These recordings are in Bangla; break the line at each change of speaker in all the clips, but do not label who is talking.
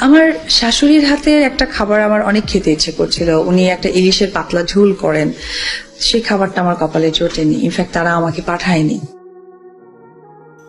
আমার শাশুড়ির হাতে একটা খাবার আমার অনেক খেতে ইচ্ছে করছিল। উনি একটা ইলিশের পাতলা ঝুল করেন। সেই খাবারটা আমার কপালে জোটেনি। ইনফ্যাক্ট তারা আমাকে পাঠায়নি।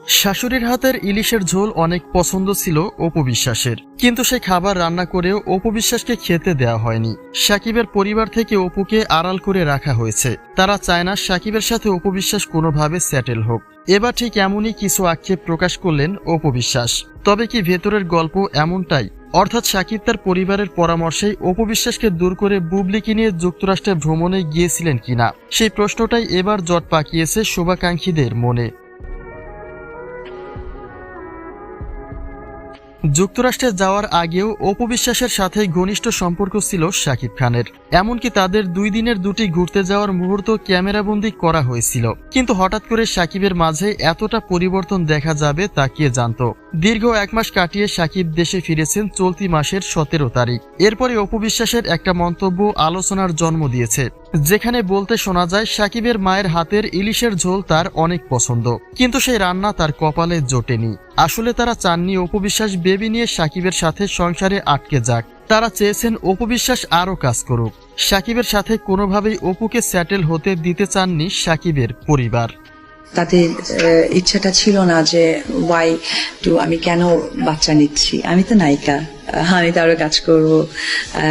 শাশুড়ির হাতের ইলিশের ঝোল অনেক পছন্দ ছিল অপু বিশ্বাসের। কিন্তু সেই খাবার রান্না করেও অপু বিশ্বাসকে খেতে দেওয়া হয়নি। সাকিবের পরিবার থেকে অপুকে আড়াল করে রাখা হয়েছে। তারা চায় না সাকিবের সাথে অপু বিশ্বাস কোনোভাবে সেটেল হোক। এবার ঠিক এমনই কিছু আক্ষেপ প্রকাশ করলেন অপু বিশ্বাস। তবে কি ভেতরের গল্প এমনটাই? অর্থাৎ সাকিব তার পরিবারের পরামর্শেই অপু বিশ্বাসকে দূর করে বুবলিকে নিয়ে যুক্তরাষ্ট্রে ভ্রমণে গিয়েছিলেন কিনা? সেই প্রশ্নটাই এবার জট পাকিয়েছে শুভাকাঙ্ক্ষীদের মনে। যুক্তরাষ্ট্রে যাওয়ার আগেও অপবিশ্বাসের সাথে ঘনিষ্ঠ সম্পর্ক ছিল শাকিব খানের। এমনকি তাদের দুই দিনের দুটি ঘুরতে যাওয়ার মুহূর্ত ক্যামেরাবন্দি করা হয়েছিল। কিন্তু হঠাৎ করে শাকিবের মাঝে এতটা পরিবর্তন দেখা যাবে তা কে জানত? দীর্ঘ এক মাস কাটিয়ে সাকিব দেশে ফিরেছেন চলতি মাসের সতেরো তারিখ। এরপরে অপু বিশ্বাসের একটা মন্তব্য আলোচনার জন্ম দিয়েছে, যেখানে বলতে শোনা যায়, সাকিবের মায়ের হাতের ইলিশের ঝোল তার অনেক পছন্দ, কিন্তু সেই রান্না তার কপালে জোটেনি। আসলে তারা চাননি অপবিশ্বাস বেবি নিয়ে সাকিবের সাথে সংসারে আটকে যাক। তারা চেয়েছেন অপবিশ্বাস আরও কাজ করুক। সাকিবের সাথে কোনোভাবেই অপুকে স্যাটেল হতে দিতে চাননি সাকিবের পরিবার।
তাদের ইচ্ছাটা ছিল না যে ওয়াই টু আমি কেন বাচ্চা নিচ্ছি? আমি তো নায়িকা। আমি তো আরও কাজ করব।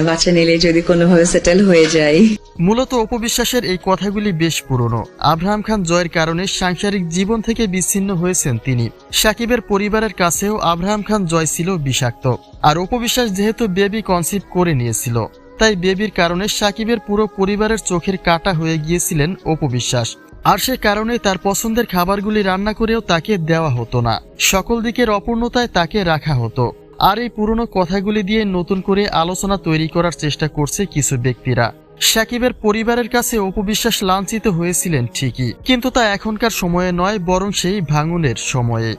বাচ্চা নিলে যদি কোনোভাবে সেটেল হয়ে যাই।
মূলত অপবিশ্বাসের এই কথাগুলি বেশ পুরনো। আব্রাহাম খান জয়ের কারণে সাংসারিক জীবন থেকে বিচ্ছিন্ন হয়েছেন তিনি। সাকিবের পরিবারের কাছেও আব্রাহাম খান জয় ছিল বিষাক্ত। আর অপবিশ্বাস যেহেতু বেবি কনসিভ করে নিয়েছিল, তাই বেবির কারণে সাকিবের পুরো পরিবারের চোখের কাটা হয়ে গিয়েছিলেন অপবিশ্বাস। আর সে কারণে তার পছন্দের খাবারগুলি রান্না করেও তাকে দেওয়া হতো না। সকল দিকের অপূর্ণতায় তাকে রাখা হতো। আর এই পুরনো কথাগুলি দিয়ে নতুন করে আলোচনা তৈরি করার চেষ্টা করছে কিছু ব্যক্তিরা। সাকিবের পরিবারের কাছে অপবিশ্বাস লাঞ্ছিত হয়েছিলেন ঠিকই, কিন্তু তা এখনকার সময়ে নয়, বরং সেই ভাঙনের সময়ে।